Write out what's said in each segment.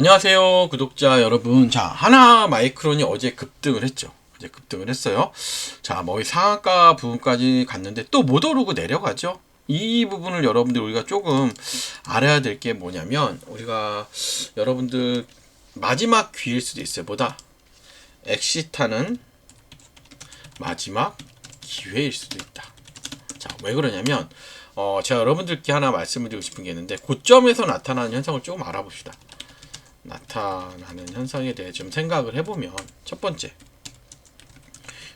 안녕하세요, 구독자 여러분. 자, 하나 마이크론이 어제 급등을 했죠. 어제 급등을 했어요. 자, 뭐, 이 상한가 부분까지 갔는데 또 못 오르고 내려가죠. 이 부분을 여러분들 우리가 조금 알아야 될 게 뭐냐면, 우리가 여러분들 마지막 귀일 수도 있어요. 뭐다? 엑시타는 마지막 기회일 수도 있다. 자, 왜 그러냐면, 어, 제가 여러분들께 하나 말씀을 드리고 싶은 게 있는데, 고점에서 나타나는 현상을 조금 알아봅시다. 나타나는 현상에 대해 좀 생각을 해보면 첫 번째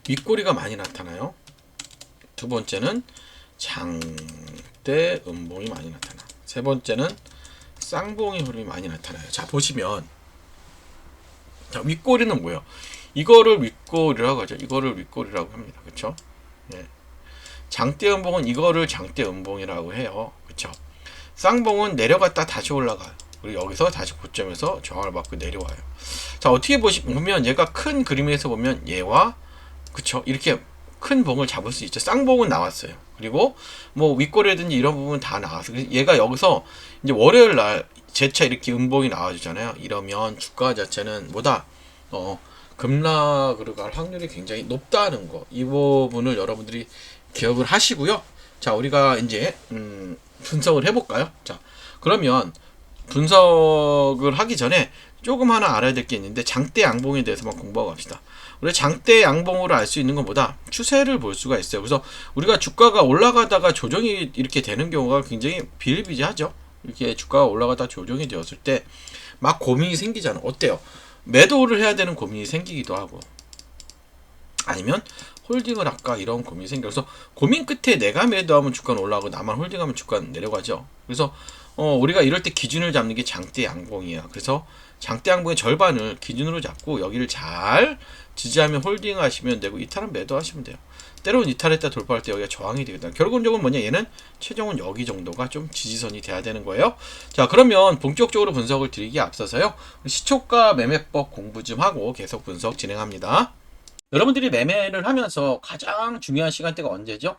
윗꼬리가 많이 나타나요. 두 번째는 장대 음봉이 많이 나타나. 세 번째는 쌍봉의 흐름이 많이 나타나요. 자 보시면 자 윗꼬리는 뭐예요? 이거를 윗꼬리라고 하죠. 이거를 윗꼬리라고 합니다. 그렇죠? 예. 장대 음봉은 이거를 장대 음봉이라고 해요. 그렇죠? 쌍봉은 내려갔다 다시 올라가요. 그리고 여기서 다시 고점에서 저항을 받고 내려와요. 자 어떻게 보시 보면 얘가 큰 그림에서 보면 얘와 그쵸 이렇게 큰 봉을 잡을 수 있죠. 쌍봉은 나왔어요. 그리고 뭐 윗꼬리라든지 이런 부분 다 나왔어요. 얘가 여기서 이제 월요일 날 재차 이렇게 음봉이 나와주잖아요. 이러면 주가 자체는 뭐다 어 급락으로 갈 확률이 굉장히 높다는 거. 이 부분을 여러분들이 기억을 하시고요. 자 우리가 이제 음, 분석을 해볼까요? 자 그러면 분석을 하기 전에 조금 하나 알아야 될 게 있는데 장대 양봉에 대해서만 공부하고 갑시다. 우리 장대 양봉으로 알 수 있는 것보다 추세를 볼 수가 있어요. 그래서 우리가 주가가 올라가다가 조정이 이렇게 되는 경우가 굉장히 비일비재하죠. 이렇게 주가가 올라가다 조정이 되었을 때 막 고민이 생기잖아. 어때요? 매도를 해야 되는 고민이 생기기도 하고 아니면 홀딩을 할까 이런 고민이 생겨서 고민 끝에 내가 매도하면 주가는 올라가고 나만 홀딩하면 주가는 내려가죠. 그래서 어, 우리가 이럴 때 기준을 잡는 게 장대 양봉이야. 그래서 장대 양봉의 절반을 기준으로 잡고 여기를 잘 지지하면 홀딩 하시면 되고 이탈은 매도하시면 돼요. 때로는 이탈했다 돌파할 때 여기가 저항이 되거든. 결국적으로 뭐냐 얘는 최종은 여기 정도가 좀 지지선이 돼야 되는 거예요. 자 그러면 본격적으로 분석을 드리기에 앞서서요. 시초가 매매법 공부 좀 하고 계속 분석 진행합니다. 여러분들이 매매를 하면서 가장 중요한 시간대가 언제죠?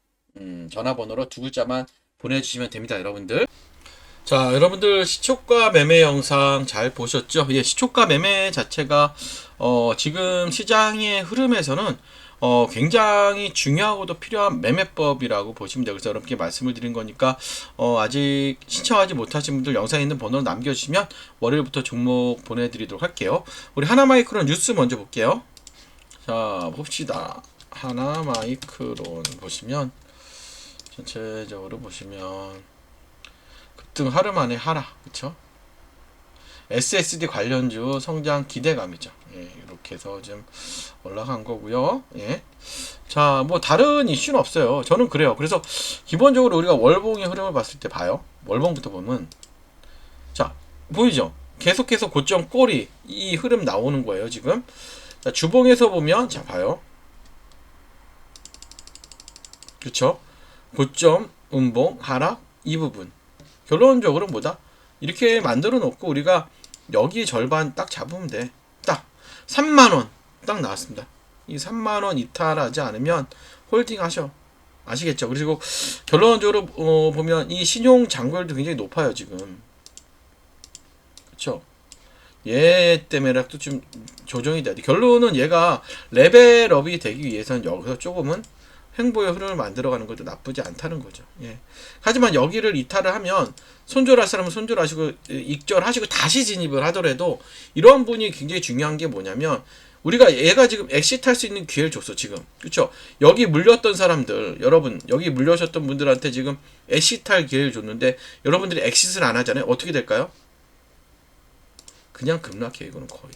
음, 전화번호로 두 글자만 보내주시면 됩니다, 여러분들. 자, 여러분들 시초가 매매 영상 잘 보셨죠? 예, 시초가 매매 자체가 어, 지금 시장의 흐름에서는 어, 굉장히 중요하고도 필요한 매매법이라고 보시면 돼요. 그래서 여러분께 말씀을 드린 거니까 어, 아직 신청하지 못하신 분들 영상에 있는 번호 남겨주시면 월요일부터 종목 보내드리도록 할게요. 우리 하나마이크론 뉴스 먼저 볼게요. 자, 봅시다. 하나마이크론 보시면 전체적으로 보시면 급등 하루 만에 하라. 그쵸? SSD 관련주 성장 기대감이죠. 예, 이렇게 해서 좀 올라간 거고요. 예. 자 뭐 다른 이슈는 없어요. 저는 그래요. 그래서 기본적으로 우리가 월봉의 흐름을 봤을 때 봐요. 월봉부터 보면. 자 보이죠? 계속해서 고점 꼬리 이 흐름 나오는 거예요 지금. 자, 주봉에서 보면 자 봐요. 그쵸 고점, 음봉, 하락 이 부분 결론적으로 뭐다? 이렇게 만들어 놓고 우리가 여기 절반 딱 잡으면 돼. 딱 3만 원 딱 나왔습니다. 이 3만 원 이탈하지 않으면 홀딩 하셔. 아시겠죠? 그리고 결론적으로 어, 보면 이 신용 잔고율도 굉장히 높아요 지금. 그렇죠? 얘 때문에라도 좀 조정이 돼야 돼. 결론은 얘가 레벨업이 되기 위해서는 여기서 조금은 행보의 흐름을 만들어가는 것도 나쁘지 않다는 거죠. 예. 하지만 여기를 이탈을 하면 손절할 사람은 손절하시고 익절하시고 다시 진입을 하더라도 이런 분이 굉장히 중요한 게 뭐냐면 우리가 얘가 지금 엑시트할 수 있는 기회를 줬어 지금. 그렇죠 여기 물렸던 사람들 여러분 여기 물려셨던 분들한테 지금 엑시트할 기회를 줬는데 여러분들이 엑시트를 안 하잖아요. 어떻게 될까요? 그냥 급락해 이거는 거의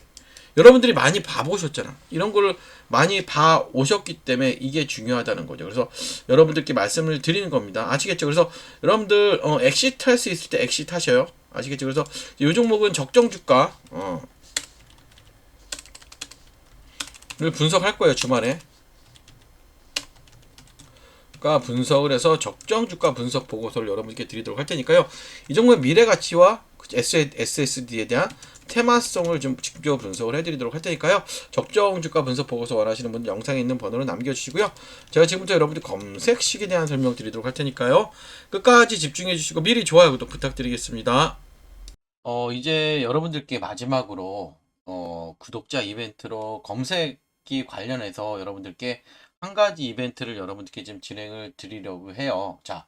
여러분들이 많이 봐보셨잖아. 이런 걸 많이 봐 오셨기 때문에 이게 중요하다는 거죠. 그래서 여러분들께 말씀을 드리는 겁니다. 아시겠죠? 그래서 여러분들 어, 엑시트 할 수 있을 때 엑시트 하셔요. 아시겠죠? 그래서 이 종목은 적정 주가 어, 를 분석할 거예요 주말에. 가 분석을 해서 적정 주가 분석 보고서를 여러분께 드리도록 할 테니까요. 이 종목의 미래 가치와 SSD에 대한 테마성을 좀 직접 분석을 해드리도록 할 테니까요. 적정 주가 분석 보고서 원하시는 분들 영상에 있는 번호로 남겨주시고요. 제가 지금부터 여러분들 검색식에 대한 설명 드리도록 할 테니까요. 끝까지 집중해 주시고 미리 좋아요 구독 부탁드리겠습니다. 어 이제 여러분들께 마지막으로 어 구독자 이벤트로 검색기 관련해서 여러분들께 한 가지 이벤트를 여러분들께 좀 진행을 드리려고 해요. 자.